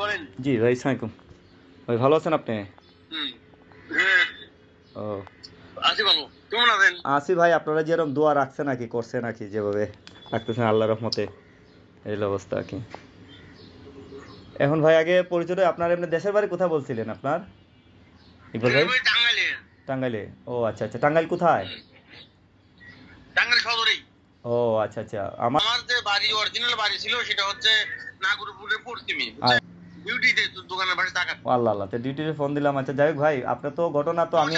বলেন জি ভাই সালামালাইকুম। ভাই ভালো আছেন আপনি? হুম। হ্যাঁ। ও। আছি বাবু কেমন আছেন? আসি ভাই আপনারা যেরকম দোয়া রাখছে নাকি করছে নাকি যেভাবে রাখতেছেন আল্লাহ রহমতে এই অবস্থা আর কি। এখন ভাই আগে পরিচয় আপনার এমনি দেশের বাড়ি কোথায় বলছিলেন আপনার? ইকবাল ভাই? টাঙ্গাইলে। টাঙ্গাইলে। ও আচ্ছা আচ্ছা টাঙ্গাইল কোথায়? টাঙ্গাইল সদরেই। ও আচ্ছা আচ্ছা আমার যে বাড়ি অরিজিনাল বাড়ি ছিল সেটা হচ্ছে নাগরপুরের পশ্চিমে। বুঝছেন? ডিউটিতে তো দোকানের পাশে টাকা ও আল্লাহ আল্লাহ ডিউটিতে ফোন দিলাম। আচ্ছা যাই হোক ভাই আপনার তো ঘটনা তো আমি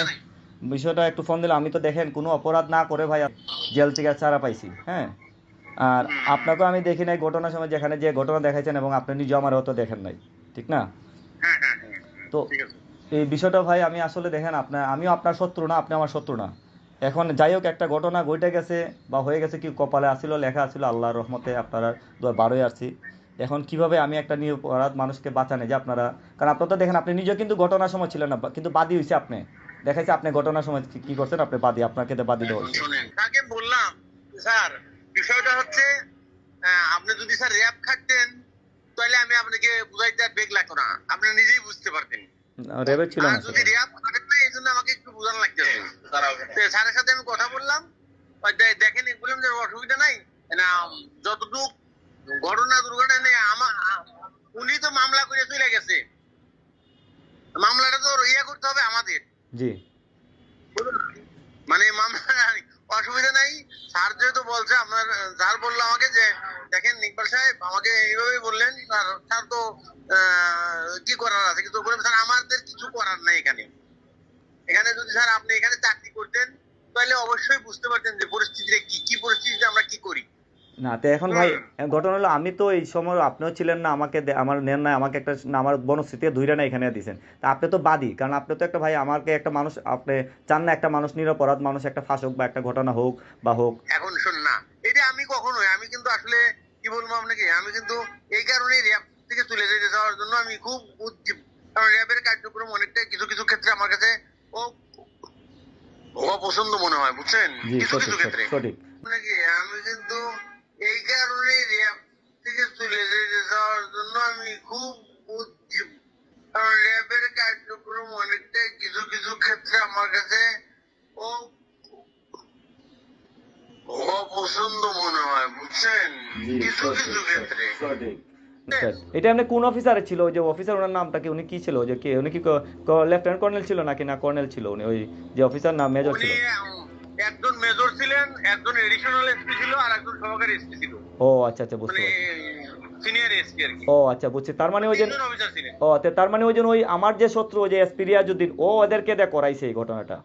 বিষয়টা একটু ফোন দিলাম। আমি তো দেখেন কোনো অপরাধ না করে ভাই জেল থেকে ছাড়া পাইছি হ্যাঁ? আর আপনাকেও আমি দেখি নাই ঘটনার সময় যেখানে যে ঘটনা দেখাইছেন এবং আপনি নিজে আমার অত দেখেন নাই ঠিক না? তো এই বিষয়টা ভাই আমি আসলে দেখেন আপনার আমিও আপনার শত্রু না আপনি আমার শত্রু না। এখন যাই হোক একটা ঘটনা ঘটে গেছে বা হয়ে গেছে কি কপালে আসিল লেখা আসিল আল্লাহর রহমতে আপনারা বারোই আসছি। এখন কীভাবে আমি একটা নিরপরাধ মানুষকে বাঁচানে যে আপনারা কারণ আপনার তো দেখেন আপনি নিজেও কিন্তু ঘটনার সময় ছিলেন না কিন্তু বাদী হয়েছে আপনি। দেখাইছে আপনি ঘটনার সময় কি- করছেন? আপনি বাদী আপনাকে তো বাদী দেওয়া তাকে বললাম স্যার বিষয়টা হচ্ছে আপনি যদি স্যার র্যাপ খাটতেন তাহলে আমি আপনাকে বুঝাইতে আর বেগ লাগতো না। আপনি নিজেই বুঝতে পারতেন। ছিল না যদি খাটেন না জন্য আমাকে একটু বোঝানো লাগতেছে। তো স্যারের সাথে আমি কথা বললাম। দেখেন বললাম যে অসুবিধা নাই। না যতটুক ঘটনা দুর্ঘটনা নেই আমার উনি তো মামলা করে চলে গেছে। মামলাটা তো ইয়ে করতে হবে আমাদের। জি। মানে মামলা অসুবিধা নাই। স্যার যেহেতু বলছে আপনার স্যার বলল আমাকে যে দেখেন ইকবাল সাহেব আমাকে এইভাবেই বললেন আর স্যার তো কি করার আছে? কিন্তু স্যার আমাদের কিছু করার নাই এখানে। এখানে যদি স্যার আপনি এখানে চাকরি করতেন তাহলে অবশ্যই বুঝতে পারতেন যে পরিস্থিতিটা কি কি পরিস্থিতিতে আমরা কি না তো এখন ভাই ঘটনা হলো আমি তো এই সময় আপনিও ছিলেন না আমাকে আমার নেন না আমাকে একটা আমার বনস্থিতি ধুইরা না এখানে দিয়েছেন তা আপনি তো বাদী কারণ আপনি তো একটা ভাই আমাকে একটা মানুষ আপনি চান না একটা মানুষ নিরপরাধ মানুষ একটা ফাঁসক বা একটা ঘটনা হোক বা হোক। এখন শোন না এটা আমি কখনোই আমি কিন্তু আসলে কি বলব আপনাকে আমি কিন্তু এই কারণে র্যাব থেকে চলে যেতে যাওয়ার জন্য আমি খুব উদ্দীপ কারণ র্যাবের কার্যক্রম অনেকটা কিছু কিছু ক্ষেত্রে আমার কাছে ও অপছন্দ মনে হয় বুঝছেন? কিছু কিছু ক্ষেত্রে। আমি কিন্তু এই কারণে র্যাব থেকে যাওয়ার জন্য আমি খুব কারণ র্যাবের কার্যক্রম অনেকটা কিছু কিছু ক্ষেত্রে আমার কাছে ও অপছন্দ মনে হয় বুঝছেন? কিছু কিছু ক্ষেত্রে। আচ্ছা, এটা আপনি কোন অফিসারে ছিল? ওই যে অফিসার ওনার নামটা কি উনি কি ছিল? ওই যে কে উনি কি লেফটেন্যান্ট কর্নেল ছিল নাকি না কর্নেল ছিল? উনি ওই যে অফিসার নাম মেজর ছিল? মেজর ছিলেন একজন এডিশনাল এসপি ছিল আর একজন সহকারী এসপি ছিল। ও আচ্ছা আচ্ছা বুঝতে মানে পারছি। সিনিয়র এসপি আর কি। ও আচ্ছা বুঝছি। তার মানে ওই যে ও তার মানে ওই ওই আমার যে শত্রু ওই যে ও ওদেরকে দেখ করাইছে এই ঘটনাটা।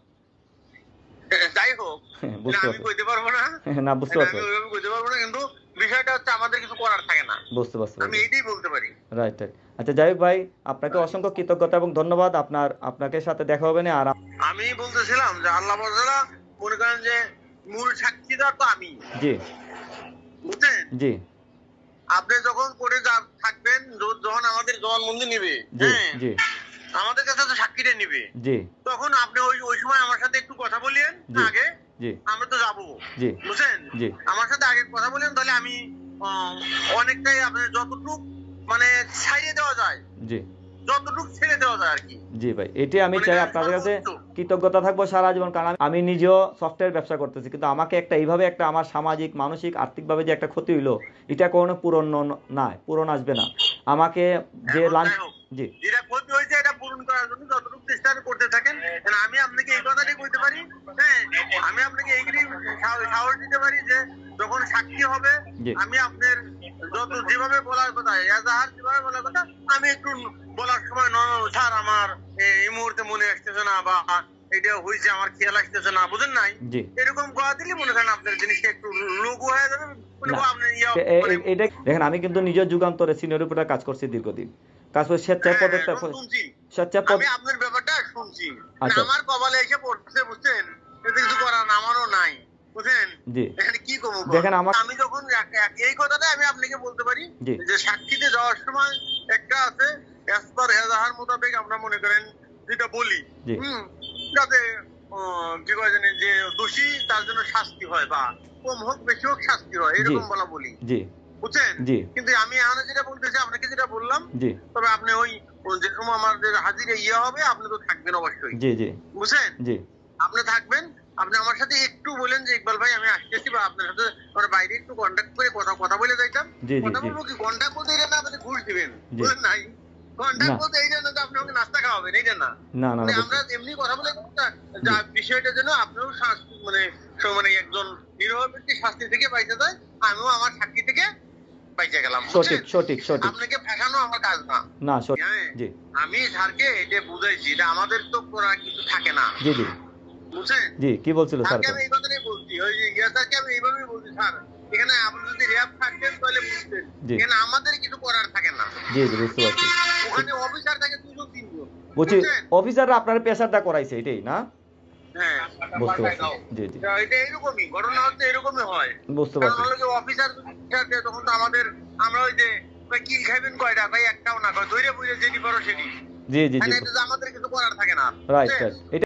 যাই হোক হ্যাঁ, বুঝতে আমি কইতে পারব না। না বুঝতে পারছি। আমি কইতে পারব না কিন্তু বিষয়টা হচ্ছে আমাদের কিছু করার থাকে না। বুঝতে পারছি আমি এইটাই বলতে পারি। রাইট রাইট আচ্ছা যাই ভাই আপনাকে অসংখ্য কৃতজ্ঞতা এবং ধন্যবাদ। আপনার আপনাকে সাথে দেখা হবে না আর আমি বলতেছিলাম যে আল্লাহ মনে করেন যে মূল সাক্ষীদার তো আমি। জি। বুঝছেন? জি। আপনি যখন করে থাকবেন যখন আমাদের জবানবন্দি নিবে হ্যাঁ? জি। আমাদের কাছে তো সাক্ষীটা নিবে। জি। তখন আপনি ওই ওই সময় আমার সাথে একটু কথা বলিয়েন আগে। জি। আমরা তো যাব। জি। বুঝছেন? জি। আমার সাথে আগে কথা বলেন তাহলে আমি অনেকটাই আপনার যতটুক মানে ছাড়িয়ে দেওয়া যায় জি। যতটুক ছেড়ে দেওয়া যায় আর কি। জি ভাই এটি আমি চাই আপনাদের কাছে। কৃতজ্ঞতা থাকব সারা জীবন কারণ আমি- নিজেও সফটওয়্যার ব্যবসা করতেছি কিন্তু আমাকে একটা এইভাবে একটা আমার সামাজিক মানসিক আর্থিকভাবে যে একটা ক্ষতি হইল এটা কোনো পূরণ না পূরণ আসবে না। আমাকে যে লাঞ্চ জি। যেটা ক্ষতি হয়েছে এটা পূরণ করার জন্য যতটুকু চেষ্টা করতে থাকেন আমি আপনাকে এই কথাটাই বলতে পারি হ্যাঁ আমি আপনাকে এইগুলি সাহস দিতে পারি যে যখন সাক্ষী হবে আমি আপনার যত যেভাবে বলার কথা এজাহার যেভাবে বলার কথা আমি একটু বলার সময় ন স্যার আমার এই মুহূর্তে মনে আসতেছে না বা এটা হয়েছে আমার খেয়াল আসতেছে না বুঝেন নাই? এরকম কথা দিলে মনে করেন আপনার জিনিসটা একটু লঘু হয়ে যাবে এটা দেখেন আমি কিন্তু নিজের যুগান্তরে সিনিয়র উপরে কাজ করছি দীর্ঘদিন। কাজ করে স্বেচ্ছায় হ্যাঁ, পদত্যাগ স্বেচ্ছায় পদ আমি আপনার ব্যাপারটা শুনছি। মানে আচ্ছা। আমার কপালে এসে পড়ছে বুঝছেন? এতে কিছু করার আমারও নাই বুঝছেন? জি। এখানে কি করব দেখেন আমার- আমি যখন এই কথাটা আমি আপনাকে বলতে পারি যে সাক্ষীতে যাওয়ার সময় একটা আছে অ্যাজ পার এজাহার মোতাবেক আমরা মনে করেন যেটা বলি হুম যাতে কি কয় জানি যে দোষী তার জন্য শাস্তি হয় বা কম হোক বেশি হোক শাস্তি হয় এরকম বলা বলি। জি। বুঝছেন? কিন্তু আমি এখন যেটা বলতেছি আপনাকে যেটা বললাম তবে আপনি ওই যেরকম আমাদের হাজিরে ইয়ে হবে আপনি তো থাকবেন অবশ্যই। জি জি। বুঝছেন? জি। আপনি থাকবেন আপনি আমার সাথে একটু বলেন যে ইকবাল ভাই আমি আসতেছি বা আপনার সাথে আমরা বাইরে একটু কন্ট্যাক্ট করে কথা কথা বলে যাইতাম। কথা বলব কি কন্ট্যাক্ট এটা না আপনি ঘুষ দিবেন। জি। বলেন নাই? কন্ট্যাক্ট। বলতে না যে আপনি আমাকে নাস্তা খাওয়াবেন এইটা না। না না আমরা এমনি কথা বলে যা বিষয়টা যেন আপনিও মানে মানে একজন নিরহ ব্যক্তি শাস্তি থেকে বাইচে যায় আমিও আমার সাক্ষী থেকে বাইচে গেলাম সঠিক সঠিক সঠিক। আপনাকে ফেসানো আমার কাজ না। না জি। আমি স্যারকে এটা বুঝাইছি এটা আমাদের তো করার কিছু থাকে না। জি জি। বুঝছেন? জি কি বলছিল স্যার আমি এই কথাটাই বলছি ওই ইয়া স্যারকে আমি এইভাবেই বলছি স্যার এখানে আপনি যদি র্যাব থাকতেন তাহলে বুঝতেন। এখানে আমাদের কিছু করার থাকে না। জি জি বুঝতে পারছি। বলছি অফিসাররা আপনার প্রেসারটা করাইছে এটাই না হ্যাঁ বুঝতে পারছি জি জি এটা এটা এরকমই ঘটনা হচ্ছে এরকমই হয় বুঝতে পারছি অফিসার তখন তো আমাদের আমরা ওই যে খাইবেন কয়টা ভাই একটাও না কয় ধৈর্য বুঝে যেটি পারো সেটি জি মানে আমাদের কিছু করার থাকে না রাইট রাইট এটা